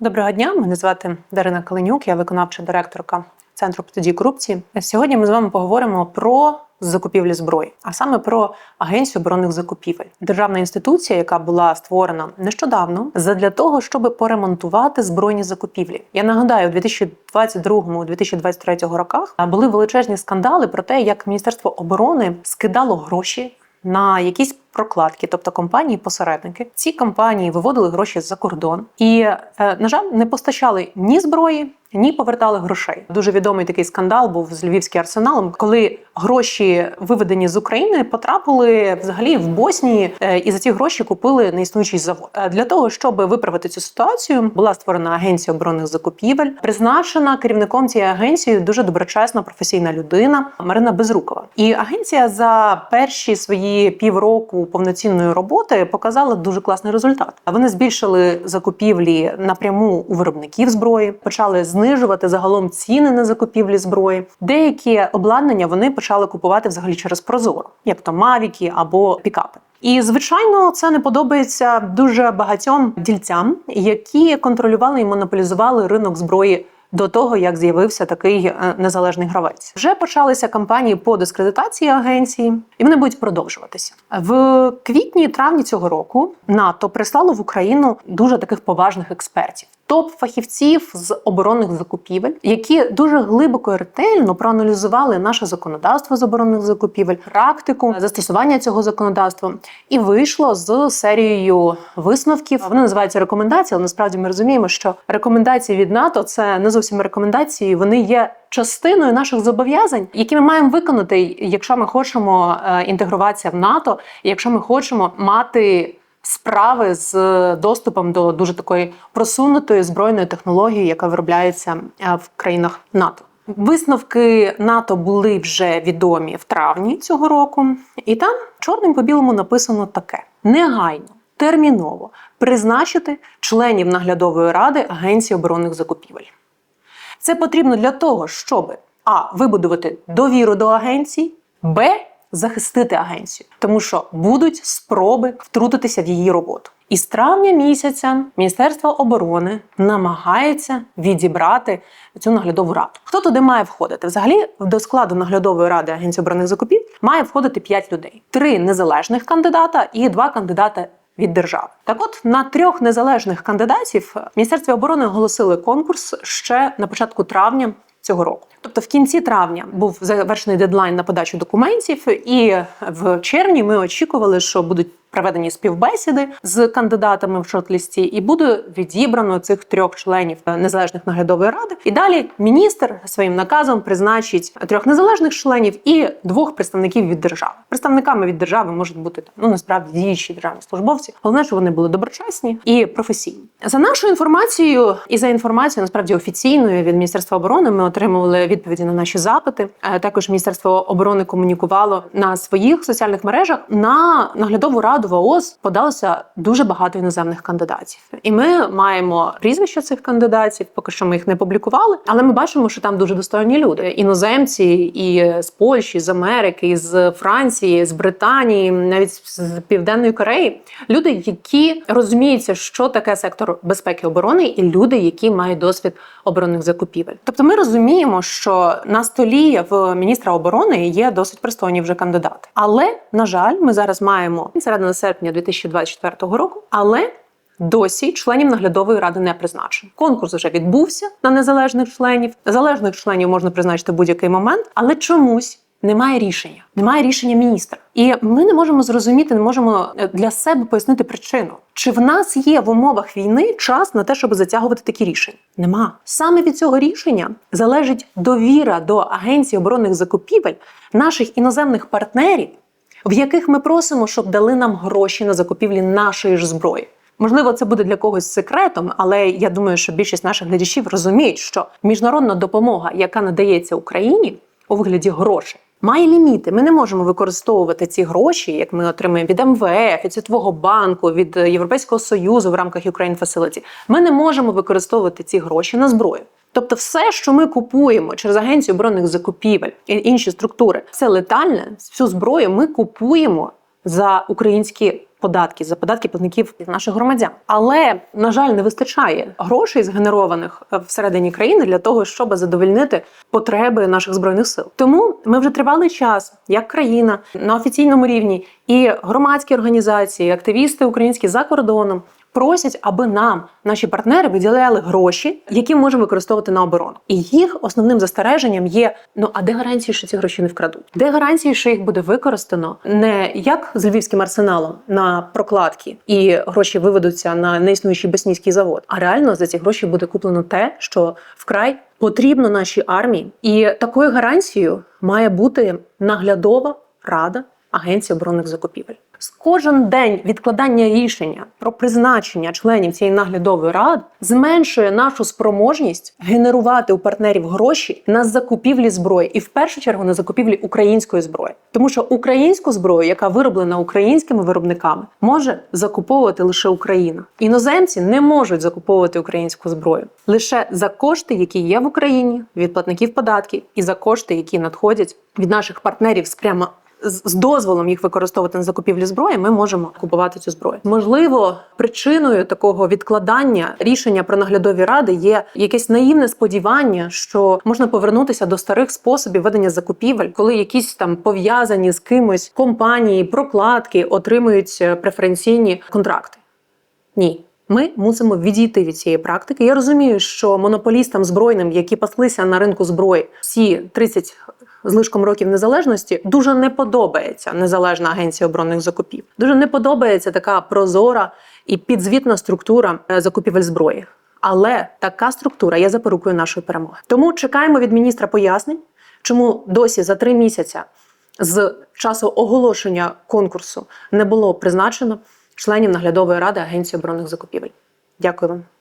Доброго дня, мене звати Дарина Каленюк, я виконавча директорка Центру протидії корупції. Сьогодні ми з вами поговоримо про закупівлі зброї, а саме про агенцію оборонних закупівель, державна інституція, яка була створена нещодавно, задля того, щоб поремонтувати збройні закупівлі. Я нагадаю, у 2022-2023 роках були величезні скандали про те, як Міністерство оборони скидало гроші на якісь прокладки, тобто компанії-посередники. Ці компанії виводили гроші за кордон і, е, на жаль, не постачали ні зброї, ні повертали грошей. Дуже відомий такий скандал був з львівським арсеналом, коли гроші, виведені з України, потрапили взагалі в Боснії, е, і за ці гроші купили неіснуючий завод. Е, Для того щоб виправити цю ситуацію, була створена агенція оборонних закупівель. Призначена керівником цієї агенції дуже доброчесна професійна людина Марина Безрукова. І агенція за перші свої півроку повноцінної роботи показала дуже класний результат. Вони збільшили закупівлі напряму у виробників зброї, почали знижувати загалом ціни на закупівлі зброї. Деякі обладнання вони почали купувати взагалі через Прозоро, як то мавіки або пікапи. І звичайно, це не подобається дуже багатьом дільцям, які контролювали і монополізували ринок зброї. До того як з'явився такий е, незалежний гравець, вже почалися кампанії по дискредитації агенції, і вони будуть продовжуватися в квітні травні цього року. НАТО прислало в Україну дуже таких поважних експертів, топ фахівців з оборонних закупівель, які дуже глибоко і ретельно проаналізували наше законодавство з оборонних закупівель, практику застосування цього законодавства, і вийшло з серією висновків. Вони називаються рекомендації, але насправді ми розуміємо, що рекомендації від НАТО це не зовсім рекомендації, вони є частиною наших зобов'язань, які ми маємо виконати, якщо ми хочемо е, інтегруватися в НАТО, якщо ми хочемо мати. Справи з доступом до дуже такої просунутої збройної технології, яка виробляється е, в країнах НАТО. Висновки НАТО були вже відомі в травні цього року, і там чорним по білому написано таке: негайно, терміново призначити членів наглядової ради Агенції оборонних закупівель. Це потрібно для того, щоб а вибудувати довіру до агенції, б захистити агенцію, тому що будуть спроби втрутитися в її роботу. І з травня місяця Міністерство оборони намагається відібрати цю наглядову раду. Хто туди має входити? Взагалі до складу наглядової ради Агенції оборонних закупів має входити 5 людей: три незалежних кандидата і два кандидати. Від держави так, от на трьох незалежних кандидатів Міністерство оборони оголосили конкурс ще на початку травня цього року. Тобто, в кінці травня був завершений дедлайн на подачу документів, і в червні ми очікували, що будуть проведені співбесіди з кандидатами в шорт-лісті, і буде відібрано цих трьох членів незалежних наглядової ради. І далі міністр своїм наказом призначить трьох незалежних членів і двох представників від держави. Представниками від держави можуть бути ну насправді діючі державні службовці. Головне, щоб вони були доброчесні і професійні. За нашою інформацією і за інформацією насправді офіційною від міністерства оборони, ми отримували відповіді на наші запити. Е, Також міністерство оборони комунікувало на своїх соціальних мережах на наглядову раду в ООС подалося дуже багато іноземних кандидатів, і ми маємо прізвища цих кандидатів. Поки що ми їх не публікували, але ми бачимо, що там дуже достойні люди: іноземці і з Польщі, з Америки, з Франції, з Британії, навіть з Південної Кореї. Люди, які розуміються, що таке сектор безпеки оборони, і люди, які мають досвід оборонних закупівель. Тобто, ми розуміємо, що на столі в міністра оборони є досить пристойні вже кандидати. Але на жаль, ми зараз маємо середина серпня 2024 року, але Досі членів наглядової ради не призначено. Конкурс вже відбувся на незалежних членів. Залежних членів можна призначити в будь-який момент, але чомусь немає рішення. Немає рішення міністра. І ми не можемо зрозуміти, не можемо е, для себе пояснити причину. Чи в нас є в умовах війни час на те, щоб затягувати такі рішення? Нема. Саме від цього рішення залежить довіра до агенції оборонних закупівель наших іноземних партнерів, в яких ми просимо, щоб дали нам гроші на закупівлі нашої ж зброї. Можливо, це буде для когось секретом, але я думаю, що більшість наших глядачів розуміють, що міжнародна допомога, яка надається Україні у вигляді грошей, має ліміти. Ми не можемо використовувати ці гроші, як ми отримуємо від МВФ, від Світового банку, від Європейського союзу в рамках Ukraine Facility. Ми не можемо використовувати ці гроші на зброю. Тобто, все, що ми купуємо через агенцію оборонних закупівель і інші структури, все летальне, всю зброю ми купуємо за українські податки за податки платників наших громадян. Але на жаль, не вистачає грошей згенерованих е, всередині країни для того, щоб задовольнити потреби наших збройних сил. Тому ми вже тривалий час, як країна на офіційному рівні, і громадські організації, і активісти українські за кордоном. Просять, аби нам наші партнери виділяли гроші, які ми можемо використовувати на оборону. І їх основним застереженням є: ну а де гарантії, що ці гроші не вкрадуть? Де гарантії, що їх буде використано не як з львівським арсеналом на прокладки і гроші виведуться на неіснуючий боснійський завод, а реально за ці гроші буде куплено те, що вкрай потрібно нашій армії, і такою гарантією має бути наглядова рада Агенції оборонних закупівель. З кожен день відкладання рішення про призначення членів цієї наглядової ради зменшує нашу спроможність генерувати у партнерів гроші на закупівлі зброї, і в першу чергу на закупівлі української зброї, тому що українську зброю, яка вироблена українськими виробниками, може закуповувати лише Україна. Іноземці не можуть закуповувати українську зброю лише за кошти, які є в Україні від платників податків, і за кошти, які надходять від наших партнерів з прямо з дозволом їх використовувати на закупівлі зброї, ми можемо купувати цю зброю. Можливо, причиною такого відкладання рішення про наглядові ради є якесь наївне сподівання, що можна повернутися до старих способів ведення закупівель, коли якісь там пов'язані з кимось компанії, прокладки отримують е, преференційні контракти. Ні. Ми мусимо відійти від цієї практики. Я розумію, що монополістам збройним, які паслися на ринку зброї всі 30 з лишком років незалежності, дуже не подобається незалежна агенція оборонних закупів. Дуже не подобається така прозора і підзвітна структура е, закупівель зброї. Але така структура є запорукою нашої перемоги. Тому чекаємо від міністра пояснень, чому досі за три місяці з часу оголошення конкурсу не було призначено членів наглядової ради Агенції оборонних закупівель. Дякую вам.